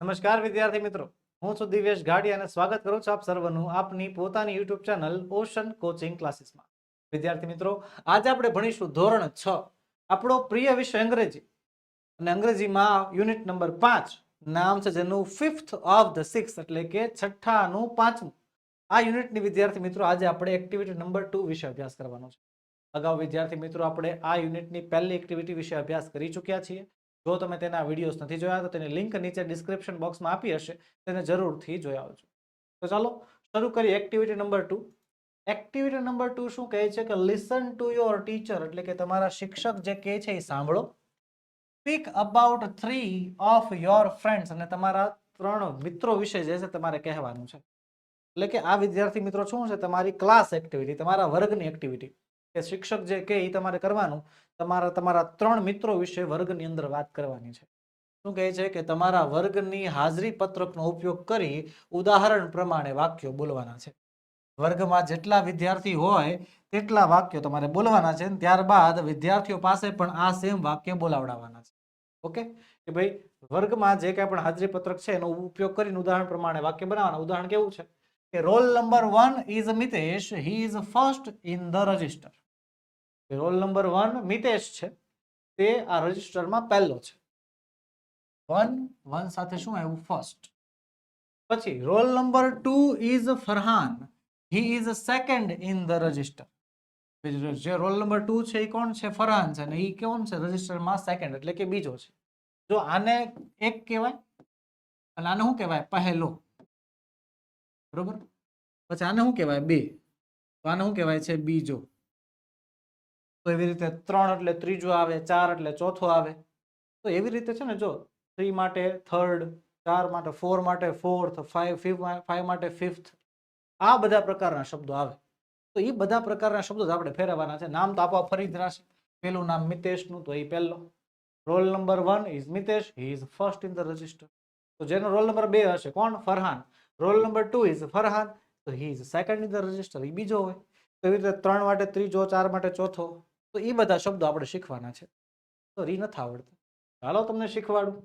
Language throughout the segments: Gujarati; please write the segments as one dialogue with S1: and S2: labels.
S1: નમસ્કાર વિદ્યાર્થી મિત્રો. હું છું દિવ્યેશ ગાડી અને સ્વાગત કરું છું આપ સર્વનું આપની પોતાની યુટ્યુબ ચેનલ ઓશન કોચિંગ ક્લાસીસમાં. વિદ્યાર્થી મિત્રો, આજે આપણે ભણીશું ધોરણ છ, આપણો પ્રિય વિષય અંગ્રેજી. અને અંગ્રેજીમાં યુનિટ નંબર પાંચ નામ છે જેનું ફિફ્થ ઓફ ધ સિક્સ એટલે કે છઠ્ઠાનું પાંચમું. આ યુનિટની વિદ્યાર્થી મિત્રો, આજે આપણે એક્ટિવિટી નંબર ટુ વિશે અભ્યાસ કરવાનો છે. અગાઉ વિદ્યાર્થી મિત્રો, આપણે આ યુનિટની પહેલી એક્ટિવિટી વિશે અભ્યાસ કરી ચૂક્યા છીએ. જો તમે તેના વિડીયોઝ નથી જોયા, તો તેની લિંક નીચે ડિસ્ક્રિપ્શન બોક્સમાં આપી હશે. તેને જરૂરથી જોઈ આવજો. તો ચાલો, શરૂ કરીએ activity number two activity number two શું કહે છે? કે લિસન ટુ યોર ટીચર એટલે કે તમારા શિક્ષક જે કહે છે એ સાંભળો. Speak about three of your friends અને તમારા ત્રણ મિત્રો વિશે જે છે તમારે કહેવાનું છે. એટલે કે આ વિદ્યાર્થી મિત્રો શું છે? તમારી ક્લાસ એક્ટિવિટી તમારા વર્ગની એક્ટિવિટી કે શિક્ષક જે કહે એ તમારે કરવાનું, તમારા તમારા ત્રણ મિત્રો વિશે વર્ગની અંદર વાત કરવાની છે. શું કહે છે કે તમારા વર્ગની હાજરી પત્રકનો ઉપયોગ કરી ઉદાહરણ પ્રમાણે વાક્યો બોલવાના છે. વર્ગમાં જેટલા વિદ્યાર્થી હોય તેટલા વાક્યો તમારે બોલવાના છે ત્યારબાદ વિદ્યાર્થીઓ પાસે પણ આ સેમ વાક્ય બોલાવડાવવાના છે. ઓકે? કે ભાઈ, વર્ગમાં જે કાંઈ પણ હાજરી પત્રક છે એનો ઉપયોગ કરીને ઉદાહરણ પ્રમાણે વાક્ય બનાવવાના. ઉદાહરણ કેવું છે? કે roll number one is Mitesh, he is first in the register. Roll number one Mitesh છે. તે આ રજિસ્ટરમાં પહેલો છે. વન વન સાથે શું આવ્યું? ફર્સ્ટ. પછી roll number two is Farhan. He is second in the register. જે રોલ નંબર ટુ છે એ કોણ છે? ફરહાન છે. અને એ કોણ છે? રજિસ્ટરમાં સેકન્ડ, એટલે કે બીજો છે. જો આને એક કહેવાય, અને આને શું કહેવાય? પહેલો. બરોબર? પછી આને શું કહેવાય? બે. તો આને શું કહેવાય છે? બીજો. તો એવી રીતે ત્રણ એટલે ત્રીજો આવે, ચાર એટલે ચોથો આવે. તો એવી રીતે છે ને જો થ્રી માટે થર્ડ ચાર માટે ફોર માટે ફોર્થ ફાઈવ ફિફ્થ ફાઈવ માટે ફિફ્થ આ બધા પ્રકારના શબ્દો આવે. તો એ બધા પ્રકારના શબ્દો જ આપણે ફેરવવાના છે. નામ તો આપવા ફરી જ રહેશે પેલું નામ મિતેશનું, તો એ પહેલો. Roll number one is Mitesh he is first in the register તો જેનો રોલ નંબર બે હશે, કોણ? Farhan. Roll number two is Farhan, તો he is second in the register એ બીજો હોય. તો એવી રીતે ત્રણ માટે ત્રીજો, ચાર માટે ચોથો. તો એ બધા શબ્દો આપણે શીખવાના છે. તો રી નથી આવડતા. ચાલો તમને શીખવાડું.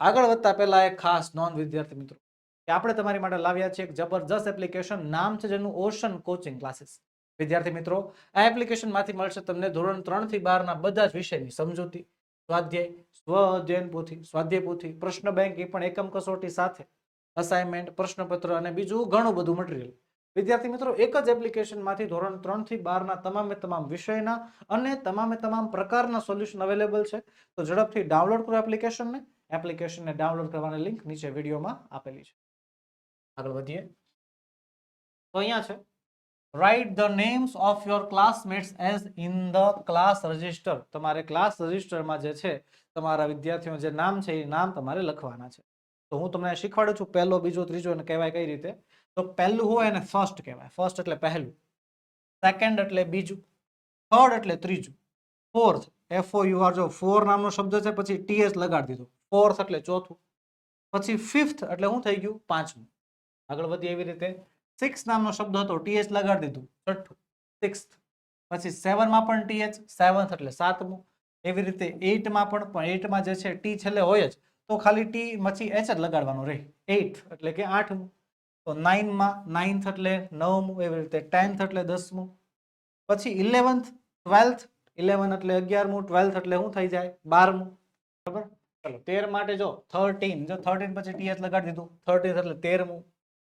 S1: આગળ વધતા પહેલા એક ખાસ નોન વિદ્યાર્થી મિત્રો, કે આપણે તમારી માટે લાવ્યા છે એક જબરજસ્ત એપ્લિકેશન નામ છે જેનું ઓશન કોચિંગ ક્લાસીસ વિદ્યાર્થી મિત્રો, આ એપ્લિકેશનમાંથી મળશે તમને ધોરણ ત્રણથી બારના બધા જ વિષયની સમજૂતી, સ્વાધ્યાય, સ્વ અધ્યયન પોથી, સ્વાધ્યાય પોથી, પ્રશ્ન બેંક એ પણ એકમ કસોટી સાથે અસાઇનમેન્ટ પ્રશ્નપત્ર અને બીજું ઘણું બધું મટીરિયલ વિદ્યાર્થી મિત્રો, એક જ એપ્લિકેશનમાંથી ધોરણ ત્રણથી બારના તમામે તમામ વિષયના અને તમામે તમામ પ્રકારના સોલ્યુશન અવેલેબલ છે. તો ઝડપથી ડાઉનલોડ કરો એપ્લિકેશનને. એપ્લિકેશનને ડાઉનલોડ કરવાની લિંક નીચે વિડીયોમાં આપેલી છે. આગળ વધીએ. તો અહીંયા છે. Write the names of your classmates as in the class register તમારે ક્લાસ રજિસ્ટરમાં જે છે, તમારા વિદ્યાર્થીઓ જે નામ છે, એ નામ તમારે લખવાના છે. તો હું તમને શીખવાડું છું, પહેલો, બીજો, ત્રીજો અને કહેવાય કઈ રીતે? તો પહેલું હોય એને ફર્સ્ટ કહેવાય. ફર્સ્ટ એટલે પહેલું. સેકન્ડ એટલે બીજું. થર્ડ એટલે ત્રીજું. Fourth F O U R જો ફોર નામનો શબ્દ છે, પછી ટીએસ લગાડી દીધું. ફોર્થ એટલે ચોથું. પછી ફિફ્થ એટલે શું થઈ ગયું? પાંચમું. આગળ વધી એવી રીતે. સિક્સ નામનો શબ્દ હતો ટીએચ લગાડી દીધું. છઠ્ઠું. સિક્સ્થ પછી સેવનમાં પણ ટીએચ સેવન્થ એટલે સાતમું. એવી રીતે એઇટમાં પણ પણ એઇટમાં જે છે ટી છેલ્લે હોય જ. તો ખાલી ટી પછી એચ જ લગાડવાનું રહે એઇટ એટલે કે આઠમું. તો નાઇનમાં નાઇન્થ એટલે નવમું એવી રીતે ટેન્થ એટલે દસમું. પછી ઇલેવન્થ ટ્વેલ્થ ઇલેવન એટલે અગિયારમું ટ્વેલ્થ એટલે શું થઈ જાય? બારમું. બરાબર? ચલો, તેર માટે જો થર્ટીન જો થર્ટીન પછી ટી એચ લગાડી દીધું થર્ટીન્થ એટલે તેરમું.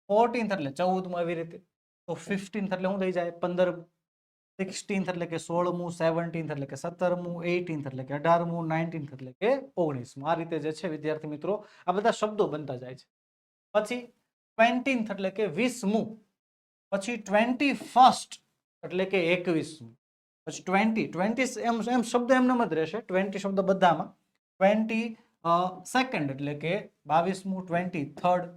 S1: ફોર્ટીન્થ એટલે ચૌદમું એવી રીતે. તો ફિફ્ટીન્થ એટલે શું થઈ જાય? પંદરમું. સિક્સટીન્થ એટલે કે સોળમું સેવન્ટીન્થ એટલે કે સત્તરમું એઇટીન્થ એટલે કે અઢારમું નાઇન્ટીન્થ એટલે કે ઓગણીસમું. આ રીતે જે છે વિદ્યાર્થી મિત્રો, આ બધા શબ્દો બનતા જાય છે. પછી ટ્વેન્ટીન્થ એટલે કે વીસમું. પછી ટ્વેન્ટી ફર્સ્ટ એટલે કે એકવીસમું. પછી ટ્વેન્ટી ટ્વેન્ટી એમ એમ શબ્દ એમને જ રહેશે. ટ્વેન્ટી શબ્દ બધામાં. ટ્વેન્ટી સેકન્ડ એટલે કે બાવીસમું ટ્વેન્ટી થર્ડ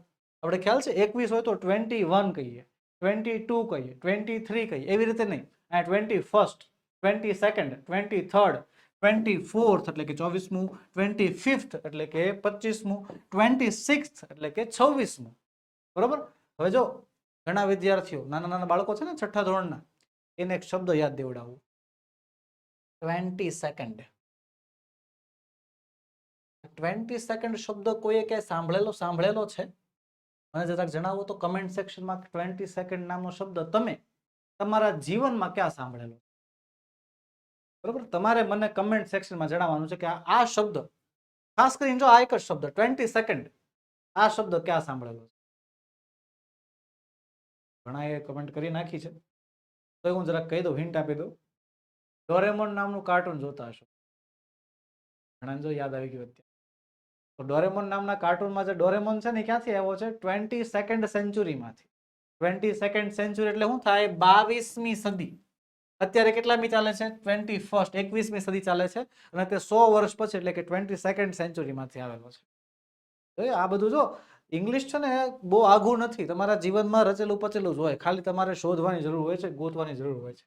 S1: આપણે ખ્યાલ છે? એકવીસ હોય તો ટ્વેન્ટી વન કહીએ. ટ્વેન્ટી ટુ કહીએ. ટ્વેન્ટી થ્રી કહીએ. એવી રીતે નહીં. આ twenty first twenty second twenty third twenty fourth એટલે કે ચોવીસમું ટ્વેન્ટી ફિફ્થ એટલે કે પચીસમું ટ્વેન્ટી સિક્સ્થ એટલે કે છવ્વીસમું. બરોબર? હવે જો ઘણા વિદ્યાર્થીઓ, નાના નાના બાળકો છે ને છઠ્ઠા ધોરણના, એને એક શબ્દ યાદ દેવડાવું. ટ્વેન્ટી સેકન્ડ ટ્વેન્ટી સેકન્ડ શબ્દ કોઈએ ક્યાંય સાંભળેલો? સાંભળેલો છે? મને જરાક જણાવો તો કમેન્ટ સેક્શનમાં ટ્વેન્ટી સેકન્ડ નામનો શબ્દ તમે તમારા જીવનમાં ક્યાં સાંભળેલો? બરોબર? તમારે મને કમેન્ટ સેક્શનમાં જણાવવાનું છે કે આ શબ્દ, ખાસ કરીને જો આ એક જ શબ્દ ટ્વેન્ટી સેકન્ડ આ શબ્દ ક્યાં સાંભળેલો છે? ઘણાએ કમેન્ટ કરી નાખી છે. તો હું જરાક કહી દઉં હિન્ટ આપી દઉં. ડોરેમોન નામનું કાર્ટૂન જોતા હશો. ઘણાને જો યાદ આવી ગયું અત્યારે. તો ડોરેમોન નામના કાર્ટૂનમાં જે ડોરેમોન છે ને ક્યાંથી આવ્યો છે? ટ્વેન્ટી સેકન્ડ સેન્ચુરીમાંથી ટ્વેન્ટી સેકન્ડ સેન્ચુરી એટલે શું થાય? બાવીસમી સદી. અત્યારે કેટલામી ચાલે છે? ટ્વેન્ટી ફર્સ્ટ એકવીસમી સદી ચાલે છે અને તે સો વર્ષ પછી એટલે કે ટ્વેન્ટી સેકન્ડ સેન્ચુરીમાંથી આવેલો છે. આ બધું જો ઇંગ્લિશ છે ને, બહુ આઘું નથી. તમારા જીવનમાં રચેલું પચેલું જ હોય. ખાલી તમારે શોધવાની જરૂર હોય છે, ગોતવાની જરૂર હોય છે.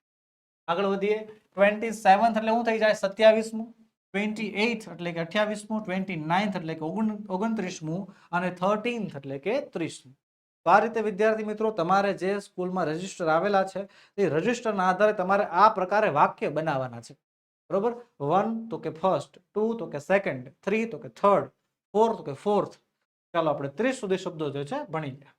S1: આગળ વધીએ. ટ્વેન્ટી સેવન્થ એટલે શું થઈ જાય? સત્યાવીસમું. ટ્વેન્ટી એઇથ એટલે કે અઠ્યાવીસમું. ટ્વેન્ટી નાઇન્થ એટલે કે ઓગણ, ઓગણત્રીસમું. અને થર્ટીન્થ એટલે કે ત્રીસમું. તો આ રીતે વિદ્યાર્થી મિત્રો તમારે જે સ્કૂલમાં રજિસ્ટર આવેલા છે એ રજિસ્ટરના આધારે તમારે આ પ્રકારે વાક્ય બનાવવાના છે. બરોબર? વન તો કે ફર્સ્ટ, ટુ તો કે સેકન્ડ, થ્રી તો કે થર્ડ, ફોર તો કે ફોર્થ. ચાલો આપણે ત્રીસ સુધી શબ્દો જે છે ભણી ગયા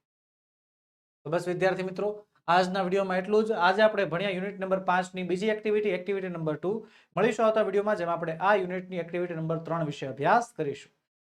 S1: તો બસ વિદ્યાર્થી મિત્રો, આજના વિડીયોમાં એટલું જ. આજે આપણે ભણ્યા યુનિટ નંબર પાંચની બીજી એક્ટિવિટી એક્ટિવિટી નંબર ટુ. મળીશું આવતા વિડીયોમાં, જેમાં આપણે આ યુનિટની એક્ટિવિટી નંબર ત્રણ વિશે અભ્યાસ કરીશું.